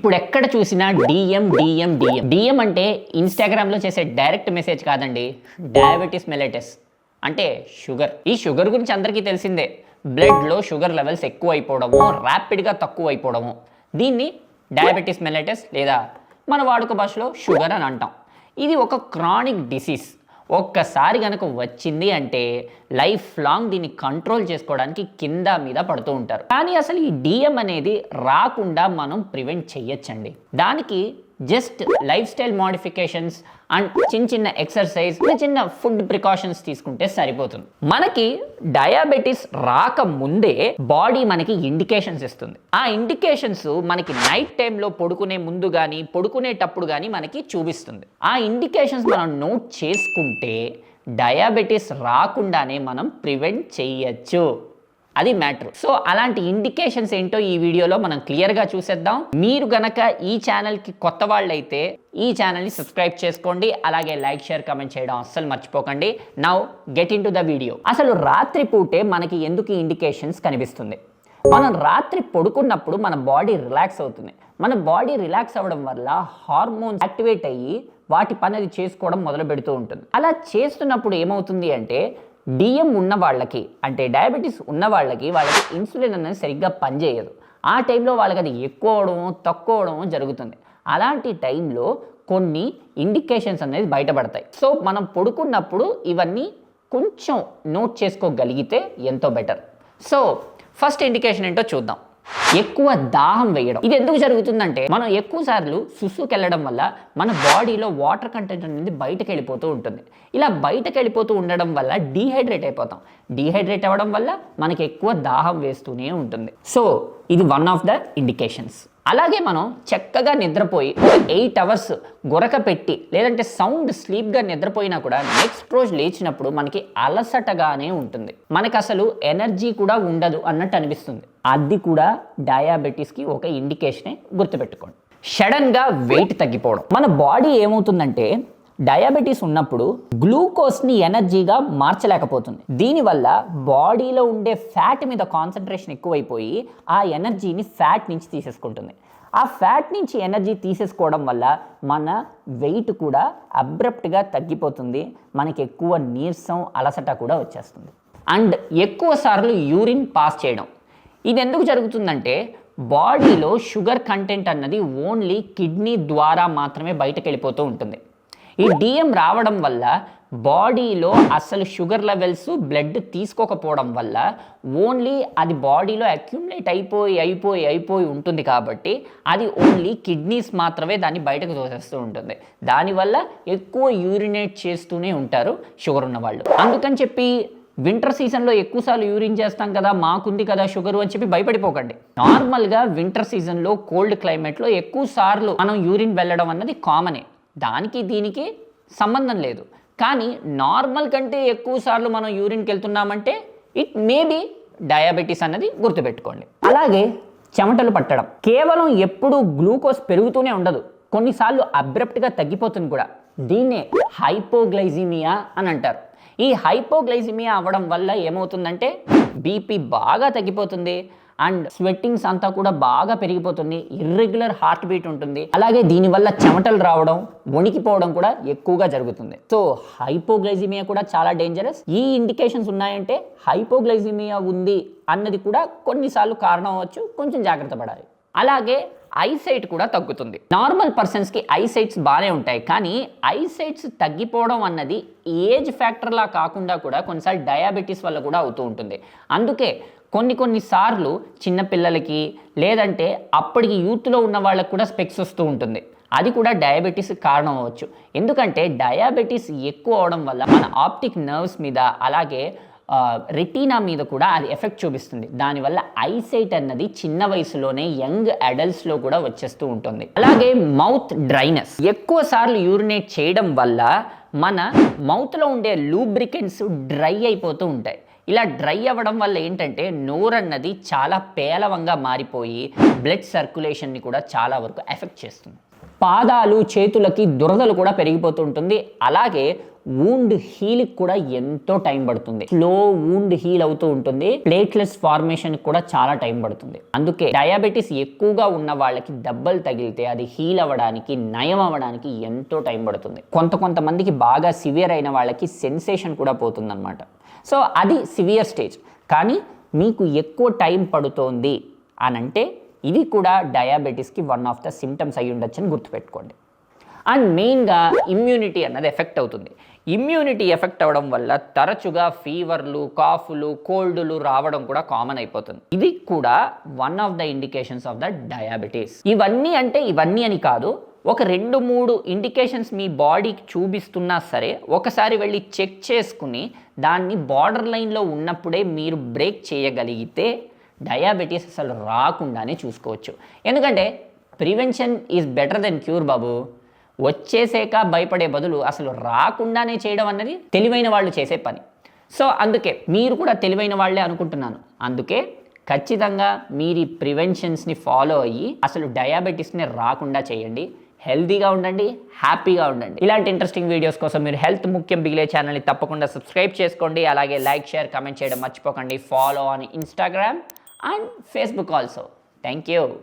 ఇప్పుడు ఎక్కడ చూసినా డిఎం డిఎం డిఎం డిఎం అంటే ఇన్స్టాగ్రామ్లో చేసే డైరెక్ట్ మెసేజ్ కాదండి. డయాబెటీస్ మెలైటిస్ అంటే షుగర్. ఈ షుగర్ గురించి అందరికీ తెలిసిందే. బ్లడ్లో షుగర్ లెవెల్స్ ఎక్కువ అయిపోవడము ర్యాపిడ్గా తక్కువ అయిపోవడము దీన్ని డయాబెటీస్ మెలైటిస్ లేదా మన వాడుక భాషలో షుగర్ అని అంటాం. ఇది ఒక క్రానిక్ డిసీజ్ ఒక్కసారి కనుక వచ్చింది అంటే లైఫ్ లాంగ్ దీన్ని కంట్రోల్ చేసుకోవడానికి కింద మీద పడుతూ ఉంటారు. కానీ అసలు ఈ డిఎం అనేది రాకుండా మనం ప్రివెంట్ చేయొచ్చండి దానికి just life style modifications and చిన్న చిన్న ఎక్సర్సైజ్ చిన్న చిన్న ఫుడ్ ప్రికాషన్స్ తీసుకుంటే సరిపోతుంది. మనకి డయాబెటీస్ రాకముందే బాడీ మనకి ఇండికేషన్స్ ఇస్తుంది. ఆ ఇండికేషన్స్ మనకి నైట్ టైంలో పడుకునే ముందు కానీ పడుకునేటప్పుడు కానీ మనకి చూపిస్తుంది. ఆ ఇండికేషన్స్ మనం నోట్ చేసుకుంటే డయాబెటీస్ రాకుండానే మనం ప్రివెంట్ చేయచ్చు. అది మ్యాటర్. సో అలాంటి ఇండికేషన్స్ ఏంటో ఈ వీడియోలో మనం క్లియర్గా చూసేద్దాం. మీరు గనక ఈ ఛానల్కి కొత్త వాళ్ళైతే ఈ ఛానల్ని సబ్స్క్రైబ్ చేసుకోండి. అలాగే లైక్ షేర్ కమెంట్ చేయడం అస్సలు మర్చిపోకండి. Now get in to the video అసలు రాత్రి పూటే మనకి ఎందుకు ఇండికేషన్స్ కనిపిస్తుంది? మనం రాత్రి పడుకున్నప్పుడు మన బాడీ రిలాక్స్ అవుతుంది. మన బాడీ రిలాక్స్ అవ్వడం వల్ల హార్మోన్స్ యాక్టివేట్ అయ్యి వాటి పని అది చేసుకోవడం మొదలు పెడుతూ ఉంటుంది. అలా చేస్తున్నప్పుడు ఏమవుతుంది అంటే డిఎం ఉన్న వాళ్ళకి అంటే డయాబెటీస్ ఉన్న వాళ్ళకి వాళ్ళకి ఇన్సులిన్ అనేది సరిగ్గా పనిచేయదు. ఆ టైంలో వాళ్ళకి అది ఎక్కువ అవడము తక్కువ జరుగుతుంది. అలాంటి టైంలో కొన్ని ఇండికేషన్స్ అనేది బయటపడతాయి. సో మనం పడుకున్నప్పుడు ఇవన్నీ కొంచెం నోట్ చేసుకోగలిగితే ఎంతో బెటర్ సో ఫస్ట్ ఇండికేషన్ ఏంటో చూద్దాం. ఎక్కువ దాహం వేయడం. ఇది ఎందుకు జరుగుతుందంటే మనం ఎక్కువ సార్లు సుసుకెళ్ళడం వల్ల మన బాడీలో వాటర్ కంటెంట్ అనేది బయటకు వెళ్ళిపోతూ ఉంటుంది. ఇలా బయటకు వెళ్ళిపోతూ ఉండడం వల్ల డీహైడ్రేట్ అయిపోతాం. డీహైడ్రేట్ అవ్వడం వల్ల మనకి ఎక్కువ దాహం వేస్తూనే ఉంటుంది. సో ఇది వన్ ఆఫ్ ద ఇండికేషన్స్ అలాగే మనం చక్కగా నిద్రపోయి ఒక ఎయిట్ అవర్స్ గురక పెట్టి లేదంటే సౌండ్ స్లీప్గా నిద్రపోయినా కూడా నెక్స్ట్ రోజు లేచినప్పుడు మనకి అలసటగానే ఉంటుంది. మనకి అసలు ఎనర్జీ కూడా ఉండదు అన్నట్టు అనిపిస్తుంది. అది కూడా డయాబెటీస్కి ఒక ఇండికేషనే గుర్తుపెట్టుకోండి. సడన్గా వెయిట్ తగ్గిపోవడం. మన బాడీ ఏమవుతుందంటే డయాబెటీస్ ఉన్నప్పుడు గ్లూకోజ్ని ఎనర్జీగా మార్చలేకపోతుంది. దీనివల్ల బాడీలో ఉండే ఫ్యాట్ మీద కాన్సన్ట్రేషన్ ఎక్కువైపోయి ఆ ఎనర్జీని ఫ్యాట్ నుంచి తీసేసుకుంటుంది. ఆ ఫ్యాట్ నుంచి ఎనర్జీ తీసేసుకోవడం వల్ల మన వెయిట్ కూడా అబ్రప్ట్గా తగ్గిపోతుంది. మనకి ఎక్కువ నీరసం అలసట కూడా వచ్చేస్తుంది. అండ్ ఎక్కువ సార్లు యూరిన్ పాస్ చేయడం. ఇది ఎందుకు జరుగుతుందంటే బాడీలో షుగర్ కంటెంట్ అన్నది ఓన్లీ కిడ్నీ ద్వారా మాత్రమే బయటకు వెళ్ళిపోతూ ఉంటుంది. ఈ డిఎం రావడం వల్ల బాడీలో అసలు షుగర్ లెవెల్స్ బ్లడ్ తీసుకోకపోవడం వల్ల ఓన్లీ అది బాడీలో అక్యుములేట్ అయిపోయి అయిపోయి అయిపోయి ఉంటుంది కాబట్టి అది ఓన్లీ కిడ్నీస్ మాత్రమే దాన్ని బయటకు తోసేస్తూ ఉంటుంది. దానివల్ల ఎక్కువ యూరినేట్ చేస్తూనే ఉంటారు షుగర్ ఉన్న వాళ్ళు. అందుకని చెప్పి వింటర్ సీజన్లో ఎక్కువసార్లు యూరిన్ చేస్తాం కదా మాకుంది కదా షుగర్ అని చెప్పి భయపడిపోకండి. నార్మల్గా వింటర్ సీజన్లో కోల్డ్ క్లైమేట్లో ఎక్కువ సార్లు మనం యూరిన్ వెళ్ళడం అన్నది కామనే దానికి దీనికి సంబంధం లేదు. కానీ నార్మల్ కంటే ఎక్కువ సార్లు మనం యూరిన్కి వెళ్తున్నామంటే ఇట్ మేబీ డయాబెటీస్ అన్నది గుర్తుపెట్టుకోండి. అలాగే చెమటలు పట్టడం. కేవలం ఎప్పుడు గ్లూకోజ్ పెరుగుతూనే ఉండదు. కొన్నిసార్లు అబ్రప్ట్గా తగ్గిపోతుంది కూడా. దీన్నే హైపోగ్లైజీమియా అని అంటారు. ఈ హైపోగ్లైజీమియా అవ్వడం వల్ల ఏమవుతుందంటే బీపీ బాగా తగ్గిపోతుంది. అండ్ స్వెట్టింగ్స్ అంతా కూడా బాగా పెరిగిపోతుంది. ఇర్రెగ్యులర్ హార్ట్ బీట్ ఉంటుంది. అలాగే దీనివల్ల చెమటలు రావడం వణికిపోవడం కూడా ఎక్కువగా జరుగుతుంది. సో హైపోగ్లైజిమియా కూడా చాలా డేంజరస్ ఈ ఇండికేషన్స్ ఉన్నాయంటే హైపోగ్లైజిమియా ఉంది అన్నది కూడా కొన్నిసార్లు కారణం అవ్వచ్చు. కొంచెం జాగ్రత్త పడాలి. అలాగే ఐసైట్ కూడా తగ్గుతుంది. నార్మల్ పర్సన్స్కి ఐసైట్స్ బాగానే ఉంటాయి. కానీ ఐసైట్స్ తగ్గిపోవడం అన్నది ఏజ్ ఫ్యాక్టర్లా కాకుండా కూడా కొన్నిసార్లు డయాబెటీస్ వల్ల కూడా అవుతూ ఉంటుంది. అందుకే కొన్ని కొన్ని సార్లు చిన్నపిల్లలకి లేదంటే అప్పటికి యూత్లో ఉన్న వాళ్ళకి కూడా స్పెక్స్ వస్తూ ఉంటుంది. అది కూడా డయాబెటీస్ కారణం అవ్వచ్చు. ఎందుకంటే డయాబెటీస్ ఎక్కువ అవడం వల్ల మన ఆప్టిక్ నర్వ్స్ మీద అలాగే రెటీనా మీద కూడా అది ఎఫెక్ట్ చూపిస్తుంది. దానివల్ల ఐసైట్ అన్నది చిన్న వయసులోనే యంగ్ అడల్ట్స్లో కూడా వచ్చేస్తూ ఉంటుంది. అలాగే మౌత్ డ్రైనెస్ ఎక్కువ సార్లు యూరినేట్ చేయడం వల్ల మన మౌత్లో ఉండే లూబ్రికెంట్స్ డ్రై అయిపోతూ ఉంటాయి. ఇలా డ్రై అవ్వడం వల్ల ఏంటంటే నోరు అన్నది చాలా పేలవంగా మారిపోయి బ్లడ్ సర్క్యులేషన్ని కూడా చాలా వరకు ఎఫెక్ట్ చేస్తుంది. పాదాలు చేతులకి దురదలు కూడా పెరిగిపోతుంటుంది అలాగే వూండ్ హీల్ కూడా ఎంతో టైం పడుతుంది. స్లో వూండ్ హీల్ అవుతూ ఉంటుంది. ప్లేట్లెస్ ఫార్మేషన్ కూడా చాలా టైం పడుతుంది. అందుకే డయాబెటీస్ ఎక్కువగా ఉన్న వాళ్ళకి దెబ్బలు తగిలితే అది హీల్ అవ్వడానికి నయం అవ్వడానికి ఎంతో టైం పడుతుంది. కొంత కొంతమందికి బాగా సివియర్ అయిన వాళ్ళకి సెన్సేషన్ కూడా పోతుందన్నమాట. సో అది సివియర్ స్టేజ్ కానీ మీకు ఎక్కువ టైం పడుతోంది అని అంటే ఇది కూడా డయాబెటీస్కి వన్ ఆఫ్ ద సిమ్టమ్స్ అయి ఉండొచ్చని గుర్తుపెట్టుకోండి. అండ్ మెయిన్గా ఇమ్యూనిటీ అన్నది ఎఫెక్ట్ అవుతుంది. ఇమ్యూనిటీ ఎఫెక్ట్ అవ్వడం వల్ల తరచుగా ఫీవర్లు కాఫ్లు కోల్డ్లు రావడం కూడా కామన్ అయిపోతుంది. ఇది కూడా one of the indications of the diabetes ఇవన్నీ అంటే ఇవన్నీ అని కాదు ఒక రెండు మూడు ఇండికేషన్స్ మీ బాడీకి చూపిస్తున్నా సరే ఒకసారి వెళ్ళి చెక్ చేసుకుని దాన్ని బార్డర్ లైన్లో ఉన్నప్పుడే మీరు బ్రేక్ చేయగలిగితే డయాబెటీస్ అసలు రాకుండానే చూసుకోవచ్చు. ఎందుకంటే prevention is better than cure బాబు. వచ్చేసాక భయపడే బదులు అసలు రాకుండానే చేయడం అన్నది తెలివైన వాళ్ళు చేసే పని. సో అందుకే మీరు కూడా తెలివైన వాళ్ళే అనుకుంటున్నాను. అందుకే ఖచ్చితంగా మీరు ఈ ప్రివెన్షన్స్ని ఫాలో అయ్యి అసలు డయాబెటీస్ని రాకుండా చేయండి. హెల్తీగా ఉండండి హ్యాపీగా ఉండండి. ఇలాంటి ఇంట్రెస్టింగ్ వీడియోస్ కోసం మీరు హెల్త్ ముఖ్యం బిగిలే ఛానల్ని తప్పకుండా సబ్స్క్రైబ్ చేసుకోండి. అలాగే లైక్ షేర్ కమెంట్ చేయడం మర్చిపోకండి. Follow on Instagram and Facebook also. Thank you